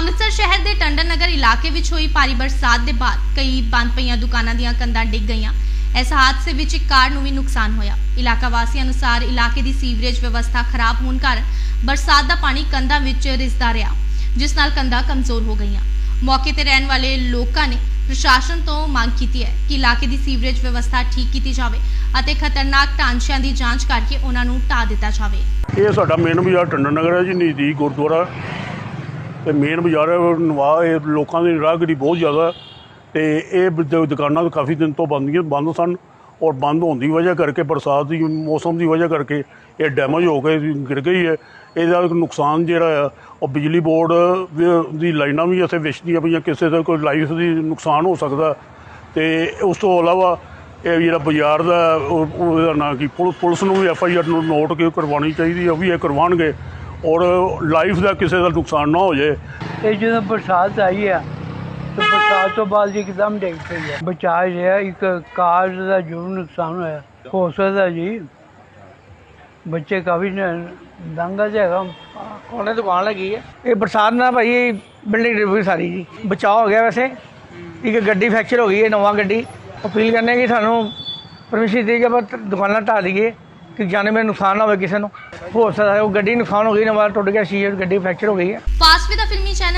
ਅੰਮ੍ਰਿਤਸਰ ਸ਼ਹਿਰ ਦੇ ਟੰਡਨ ਨਗਰ ਇਲਾਕੇ ਵਿੱਚ ਹੋਈ ਭਾਰੀ ਬਰਸਾਤ ਦੇ ਬਾਅਦ ਕਈ ਬੰਦ ਪਈਆਂ ਦੁਕਾਨਾਂ ਦੀਆਂ ਕੰਧਾਂ ਡਿੱਗ ਗਈਆਂ। ਇਸ ਹਾਦਸੇ ਵਿੱਚ ਇੱਕ ਕਾਰ ਨੂੰ ਵੀ ਨੁਕਸਾਨ ਹੋਇਆ। ਇਲਾਕਾ ਵਾਸੀਆਂ ਅਨੁਸਾਰ ਇਲਾਕੇ ਦੀ ਸੀਵਰੇਜ ਵਿਵਸਥਾ ਖਰਾਬ ਹੋਣ ਕਾਰਨ ਬਰਸਾਤ ਦਾ ਪਾਣੀ ਕੰਧਾਂ ਵਿੱਚ ਰਿਸਦਾ ਰਿਹਾ, ਜਿਸ ਨਾਲ ਕੰਧਾਂ ਕਮਜ਼ੋਰ ਹੋ ਗਈਆਂ। ਮੌਕੇ ਤੇ ਰਹਿਣ ਵਾਲੇ ਲੋਕਾਂ ਨੇ ਪ੍ਰਸ਼ਾਸਨ ਤੋਂ ਮੰਗ ਕੀਤੀ ਹੈ ਕਿ ਇਲਾਕੇ ਦੀ ਸੀਵਰੇਜ ਵਿਵਸਥਾ ਠੀਕ ਕੀਤੀ ਜਾਵੇ ਅਤੇ ਖਤਰਨਾਕ ਢਾਂਚਿਆਂ ਦੀ ਜਾਂਚ ਕਰਕੇ ਉਹਨਾਂ ਨੂੰ ਢਾਹ ਦਿੱਤਾ ਜਾਵੇ। ਇਹ ਸਾਡਾ ਮੇਨ ਬਾਜ਼ਾਰ ਟੰਡਨ ਨਗਰ ਹੈ ਜੀ, ਨਜ਼ਦੀਕ ਗੁਰਦੁਆਰਾ। ਤੇ ਮੇਨ ਬਾਜ਼ਾਰ ਨਵਾ ਇਹ ਲੋਕਾਂ ਦੀ ਰਾਹਗੀਰੀ ਬਹੁਤ ਜ਼ਿਆਦਾ ਹੈ। ਤੇ ਇਹ ਬ- ਦ- ਦੁਕਾਨਾਂ ਕਾਫੀ ਦਿਨ ਤੋਂ ਬੰਦੀਆਂ ਬੰਦ ਸਨ ਔਰ ਬੰਦ ਹੋਣ ਦੀ ਵਜ੍ਹਾ ਕਰਕੇ, ਬਰਸਾਤ ਦੀ, ਮੌਸਮ ਦੀ ਵਜ੍ਹਾ ਕਰਕੇ ਇਹ ਡੈਮੇਜ ਹੋ ਕੇ ਗਿਰ ਗਈ ਹੈ। ਇਹਦਾ ਨੁਕਸਾਨ ਜਿਹੜਾ ਆ, ਉਹ ਬਿਜਲੀ ਬੋਰਡ ਦੀ ਲਾਈਨਾਂ ਵੀ ਇੱਥੇ ਵਿਛਦੀਆਂ ਪਈਆਂ, ਕਿਸੇ ਦਾ ਕੋਈ ਲਾਈਫ ਦੀ ਨੁਕਸਾਨ ਹੋ ਸਕਦਾ। ਤੇ ਉਸ ਤੋਂ ਇਲਾਵਾ ਇਹ ਜਿਹੜਾ ਬਾਜ਼ਾਰ ਦਾ ਉਹਦਾ ਨਾਂ ਕੀ, ਪੁਲ- ਪੁਲਿਸ ਨੂੰ ਵੀ ਐਫ ਆਈ ਆਰ ਨੂੰ ਨੋਟ ਕਰਵਾਉਣੀ ਚਾਹੀਦੀ ਹੈ, ਉਹ ਵੀ ਇਹ ਕਰਵਾਉਣਗੇ। ਔਰ ਲਾਈਫ ਦਾ ਕਿਸੇ ਦਾ ਨੁਕਸਾਨ ਨਾ ਹੋ ਜਾਏ। ਇਹ ਜਦੋਂ ਬਰਸਾਤ ਆਈ ਆ ਤੇ ਬਰਸਾਤ ਤੋਂ ਬਾਅਦ ਇੱਕਦਮ ਡਿੱਗ ਪਈ ਹੈ ਬਚਾਅ ਜਿਹੜਾ ਇੱਕ ਕਾਰ ਦਾ ਜ਼ਰੂਰ ਨੁਕਸਾਨ ਹੋਇਆ। ਹੋ ਸਕਦਾ ਜੀ ਬੱਚੇ ਕਾਫੀ ਦੰਗਾ ਹੈਗਾ। ਉਹਨੇ ਦੁਕਾਨ ਲੱਗੀ ਹੈ ਇਹ ਬਰਸਾਤ ਨਾਲ ਭਾਈ ਇਹ ਬਿਲਡਿੰਗ ਡਿੱਗ ਪਈ ਸਾਰੀ ਜੀ। ਬਚਾਅ ਹੋ ਗਿਆ ਵੈਸੇ। ਇੱਕ ਗੱਡੀ ਫ੍ਰੈਕਚਰ ਹੋ ਗਈ ਹੈ ਨਵਾਂ ਗੱਡੀ। ਅਪੀਲ ਕਰਨੇ ਕਿ ਸਾਨੂੰ ਪਰਮਿਸ਼ਨ ਦੇ ਕੇ ਆਪਾਂ ਦੁਕਾਨਾਂ ਢਾਹ ਲਈਏ ਕਿ ਜਾਨੇ ਨੁਕਸਾਨ ਨਾ ਹੋਵੇ ਕਿਸੇ ਨੂੰ। ਹੋ ਸਕਦਾ ਹੈ ਉਹ ਗੱਡੀ ਨੁਕਸਾਨ ਹੋ ਗਈ, ਨਵਾਂ ਟੁੱਟ ਗਿਆ ਸ਼ੀਸ਼ੇ ਗੱਡੀ ਫ੍ਰੈਕਚਰ ਹੋ ਗਈ ਹੈ। ਫਾਸਟ ਦਾ ਫਿਲਮੀ ਚੈਨਲ